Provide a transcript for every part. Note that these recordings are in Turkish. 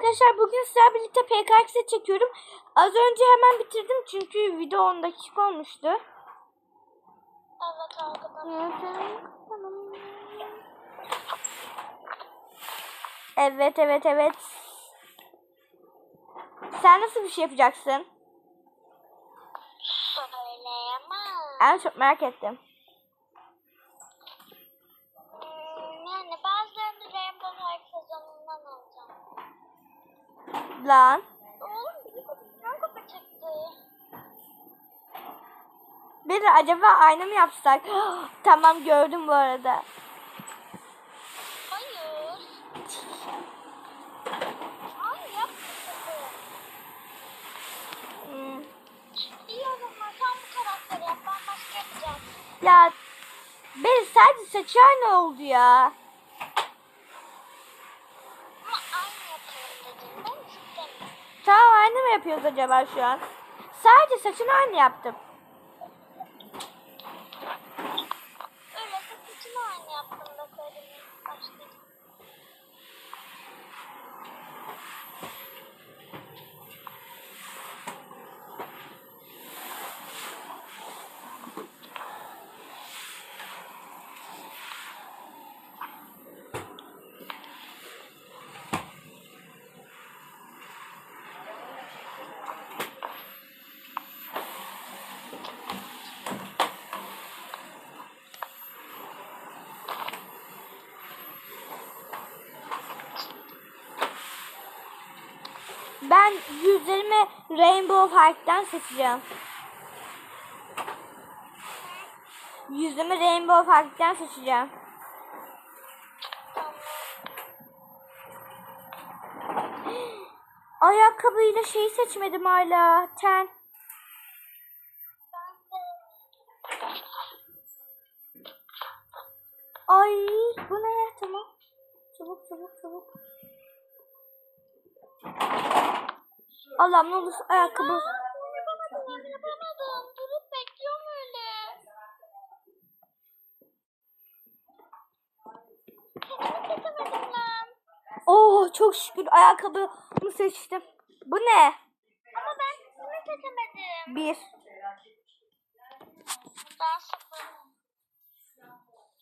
arkadaşlar bugün sizlerle birlikte PKX'e çekiyorum. Az önce hemen bitirdim çünkü video 10 dakika olmuştu. Evet arkadaşlar. Evet evet evet. Sen nasıl bir şey yapacaksın? Söyleyemem. Ben çok merak ettim. Hmm, yani bazılarını Rainbow High sezonundan alacağım. Lan. Oğlum bizi kapatacağım kapacaktı. Bir acaba aynı mı yapsak? tamam gördüm bu arada. Hayır. Hayır yapmadı. Hmm. İyi o zaman sen bu karakteri yap. Ben başka yapacağım. Ya benim sadece saçı aynı oldu ya. Ama aynı yapalım dedim. Aynı mı yapıyoruz acaba şu an? Sadece saçını aynı yaptım. Öyleyse saçını aynı yaptım da söylemeye başladım. Ben yüzlerimi Rainbow Heart'tan seçeceğim. Yüzümü Rainbow Heart'tan seçeceğim. Ayakkabıyla şeyi seçmedim hala. Ten. Ay bu ne? Tamam. Çabuk çabuk çabuk. Allah'ım ne olur ayakkabı. Aa, yapamadım, yapamadım. Durup bekliyorum öyle. Kendimi kesemedim lan. Oh çok şükür ayakkabımı seçtim. Bu ne? Ama ben kendimi kesemedim. Bir. Ben sıfır.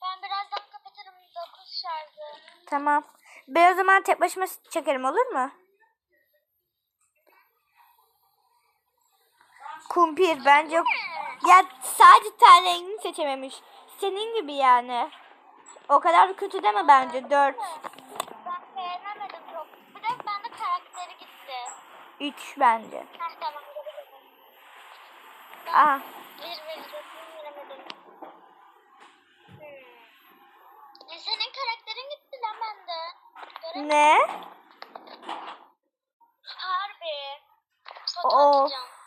Ben birazdan kapatırım 9 şarjı. Tamam. Ben o zaman tek başıma çekerim olur mu? Kumpir bence ya sadece ten rengini seçememiş. Senin gibi yani. O kadar kötü deme bence. Dört. Ben beğenemedim çok. Bir de bende karakteri gitti. Üç bence. Heh tamam. Aha. Bir veremedim. Hmm. E, senin karakterin gitti lan bende. Göremedim. Ne? Harbi. Foto atacağım.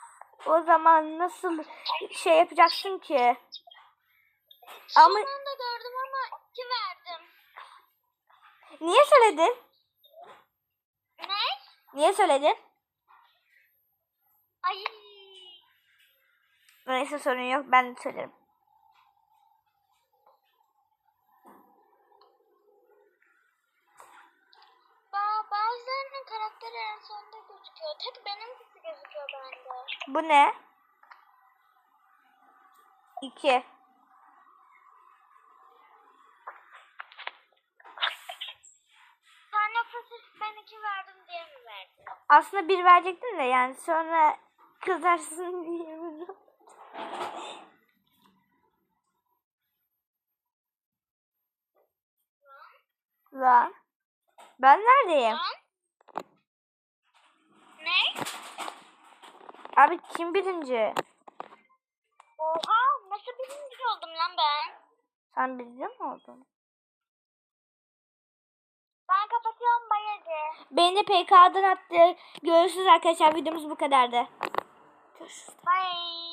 O zaman nasıl şey yapacaksın ki? Son Ama- anda gördüm ama iki verdim. Niye söyledin? Ne? Niye söyledin? Ay. Neyse sorun yok. Ben de söylerim. Bazılarının karakteri en sonunda gözüküyor. Tek benimkisi gözüküyor bende. Bu ne? İki. Sen yoksa sırf ben iki verdim diye mi verdin? Aslında bir verecektim de yani sonra kızarsın diye. Lan. Ben neredeyim? Lan? Ne? Abi kim birinci? Oha nasıl birinci oldum lan ben? Sen birinci mi oldun? Ben kapatıyorum bayacı. Beni de PK'dan attı. Görüşürüz arkadaşlar. Videomuz bu kadardı. Görüşürüz. Bye.